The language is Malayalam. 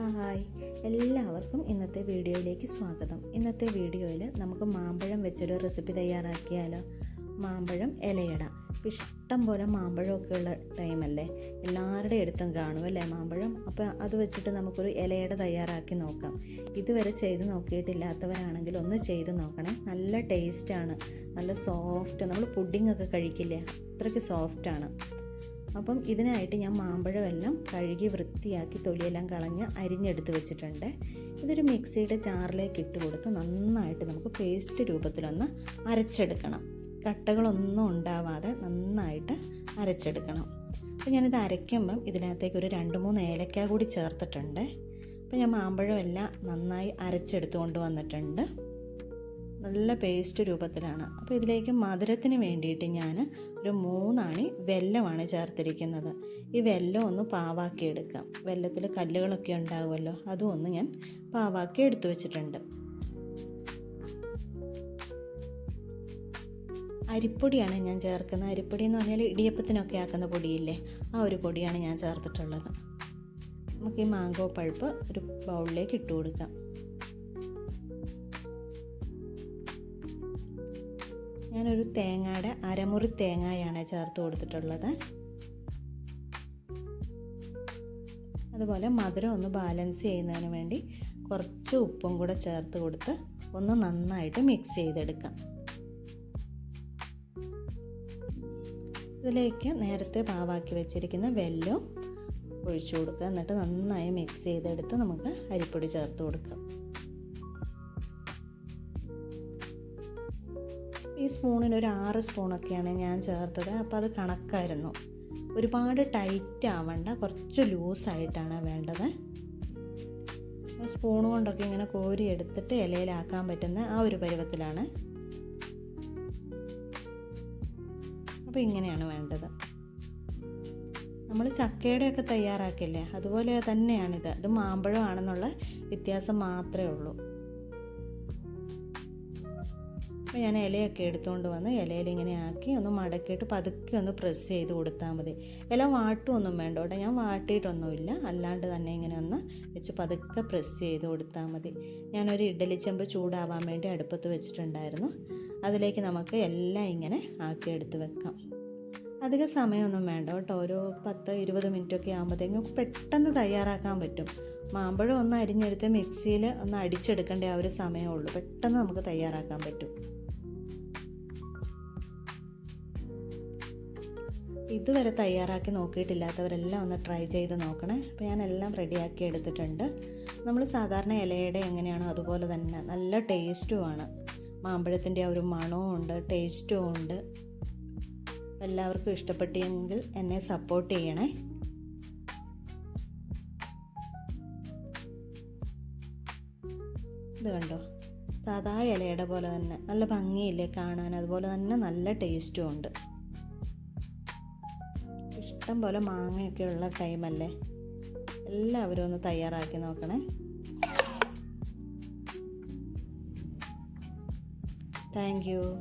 ഹായ്. എല്ലാവർക്കും ഇന്നത്തെ വീഡിയോയിലേക്ക് സ്വാഗതം. ഇന്നത്തെ വീഡിയോയിൽ നമുക്ക് മാമ്പഴം വെച്ചൊരു റെസിപ്പി തയ്യാറാക്കിയാലോ? മാമ്പഴം ഇലയട. ഇഷ്ടം പോലെ മാമ്പഴമൊക്കെ ഉള്ള ടൈമല്ലേ? എല്ലാവരുടെ അടുത്തും കാണും അല്ലേ മാമ്പഴം? അപ്പോൾ അത് വെച്ചിട്ട് നമുക്കൊരു ഇലയട തയ്യാറാക്കി നോക്കാം. ഇതുവരെ ചെയ്ത് നോക്കിയിട്ടില്ലാത്തവരാണെങ്കിൽ ഒന്ന് ചെയ്ത് നോക്കണേ. നല്ല ടേസ്റ്റാണ് നല്ല സോഫ്റ്റ് നമ്മൾ പുഡിംഗ് ഒക്കെ കഴിക്കില്ലേ? അത്രയ്ക്ക് സോഫ്റ്റാണ് അപ്പം ഇതിനായിട്ട് ഞാൻ മാമ്പഴമെല്ലാം കഴുകി വൃത്തിയാക്കി തൊലിയെല്ലാം കളഞ്ഞ് അരിഞ്ഞെടുത്ത് വെച്ചിട്ടുണ്ട്. ഇതൊരു മിക്സിയുടെ ചാറിലേക്ക് ഇട്ട് കൊടുത്ത് നന്നായിട്ട് നമുക്ക് പേസ്റ്റ് രൂപത്തിലൊന്ന് അരച്ചെടുക്കണം. കട്ടകളൊന്നും ഉണ്ടാവാതെ നന്നായിട്ട് അരച്ചെടുക്കണം. അപ്പോൾ ഞാനിത് അരയ്ക്കുമ്പം ഇതിനകത്തേക്ക് ഒരു രണ്ട് മൂന്ന് ഏലക്ക കൂടി ചേർത്തിട്ടുണ്ട്. അപ്പോൾ ഞാൻ മാമ്പഴമെല്ലാം നന്നായി അരച്ചെടുത്ത് കൊണ്ടുവന്നിട്ടുണ്ട്. നല്ല പേസ്റ്റ് രൂപത്തിലാണ്. അപ്പോൾ ഇതിലേക്ക് മധുരത്തിന് വേണ്ടിയിട്ട് ഞാൻ ഒരു മൂന്നാണി വെല്ലമാണ് ചേർത്തിരിക്കുന്നത്. ഈ വെല്ലം ഒന്ന് പാവാക്കി എടുക്കാം. വെല്ലത്തിൽ കല്ലുകളൊക്കെ ഉണ്ടാകുമല്ലോ അതും ഒന്ന് ഞാൻ പാവാക്കി എടുത്തു വച്ചിട്ടുണ്ട്. അരിപ്പൊടിയാണ് ഞാൻ ചേർക്കുന്നത്. അരിപ്പൊടി എന്ന് പറഞ്ഞാൽ ഇടിയപ്പത്തിനൊക്കെ ആക്കുന്ന പൊടിയില്ലേ ആ ഒരു പൊടിയാണ് ഞാൻ ചേർത്തിട്ടുള്ളത്. നമുക്ക് ഈ മാങ്കോ പഴുപ്പ് ഒരു ബൗളിലേക്ക് ഇട്ട് കൊടുക്കാം. ഞാനൊരു തേങ്ങയുടെ അരമുറി തേങ്ങയാണ് ചേർത്ത് കൊടുത്തിട്ടുള്ളത്. അതുപോലെ മധുരം ഒന്ന് ബാലൻസ് ചെയ്യുന്നതിന് വേണ്ടി കുറച്ച് ഉപ്പും കൂടെ ചേർത്ത് കൊടുത്ത് ഒന്ന് നന്നായിട്ട് മിക്സ് ചെയ്തെടുക്കാം. ഇതിലേക്ക് നേരത്തെ പാവാക്കി വെച്ചിരിക്കുന്ന വെല്ലം ഒഴിച്ചു കൊടുക്കുക. എന്നിട്ട് നന്നായി മിക്സ് ചെയ്തെടുത്ത് നമുക്ക് അരിപ്പൊടി ചേർത്ത് കൊടുക്കാം. ഈ സ്പൂണിന് ഒരു ആറ് സ്പൂണൊക്കെയാണ് ഞാൻ ചേർത്തത്. അപ്പോൾ അത് കണക്കായിരുന്നു. ഒരുപാട് ടൈറ്റ് ആവണ്ട. കുറച്ച് ലൂസായിട്ടാണ് വേണ്ടത്. സ്പൂൺ കൊണ്ടൊക്കെ ഇങ്ങനെ കോരി എടുത്തിട്ട് ഇലയിലാക്കാൻ പറ്റുന്ന ആ ഒരു പരുവത്തിലാണ്. അപ്പോൾ ഇങ്ങനെയാണ് വേണ്ടത്. നമ്മൾ ചക്കയുടെയൊക്കെ തയ്യാറാക്കില്ലേ? അതുപോലെ തന്നെയാണിത്. ഇത് മാമ്പഴമാണെന്നുള്ള വ്യത്യാസം മാത്രമേ ഉള്ളൂ. അപ്പോൾ ഞാൻ ഇലയൊക്കെ എടുത്തുകൊണ്ട് വന്ന് ഇലയിൽ ഇങ്ങനെ ആക്കി ഒന്ന് മടക്കിയിട്ട് പതുക്കെ ഒന്ന് പ്രസ് ചെയ്ത് കൊടുത്താൽ മതി. ഇല വാട്ടുമൊന്നും വേണ്ട കേട്ടോ. ഞാൻ വാട്ടിയിട്ടൊന്നുമില്ല. അല്ലാണ്ട് തന്നെ ഇങ്ങനെ ഒന്ന് വെച്ച് പതുക്കെ പ്രസ് ചെയ്ത് കൊടുത്താൽ മതി. ഞാനൊരു ഇഡ്ഡലി ചെമ്പ് ചൂടാവാൻ വേണ്ടി അടുപ്പത്ത് വെച്ചിട്ടുണ്ടായിരുന്നു. അതിലേക്ക് നമുക്ക് എല്ലാം ഇങ്ങനെ ആക്കി എടുത്ത് വെക്കാം. അധിക സമയമൊന്നും വേണ്ട കേട്ടോ. ഒരു പത്ത് ഇരുപത് മിനിറ്റൊക്കെ ആകുമ്പോഴത്തേക്കും പെട്ടെന്ന് തയ്യാറാക്കാൻ പറ്റും. മാമ്പഴം ഒന്ന് അരിഞ്ഞെടുത്ത് മിക്സിയിൽ ഒന്ന് അടിച്ചെടുക്കേണ്ട ആ ഒരു സമയമേ ഉള്ളൂ. പെട്ടെന്ന് നമുക്ക് തയ്യാറാക്കാൻ പറ്റും. ഇതുവരെ തയ്യാറാക്കി നോക്കിയിട്ടില്ലാത്തവരെല്ലാം ഒന്ന് ട്രൈ ചെയ്ത് നോക്കണേ. അപ്പോൾ ഞാൻ എല്ലാം റെഡിയാക്കി എടുത്തിട്ടുണ്ട്. നമ്മൾ സാധാരണ ഇലയുടെ എങ്ങനെയാണോ അതുപോലെ തന്നെ നല്ല ടേസ്റ്റുമാണ് മാമ്പഴത്തിന്റെ ആ ഒരു മണവും ഉണ്ട് ടേസ്റ്റും ഉണ്ട്. എല്ലാവർക്കും ഇഷ്ടപ്പെട്ടെങ്കിൽ എന്നെ സപ്പോർട്ട് ചെയ്യണേ. ഇത് കണ്ടോ? സാധാ ഇലയുടെ പോലെ തന്നെ നല്ല ഭംഗിയില്ലേ കാണാൻ അതുപോലെ തന്നെ നല്ല ടേസ്റ്റും ഉണ്ട്. ഇഷ്ടം പോലെ മാങ്ങയൊക്കെ ഉള്ള ടൈമല്ലേ എല്ലാവരും ഒന്ന് തയ്യാറാക്കി നോക്കണേ. താങ്ക്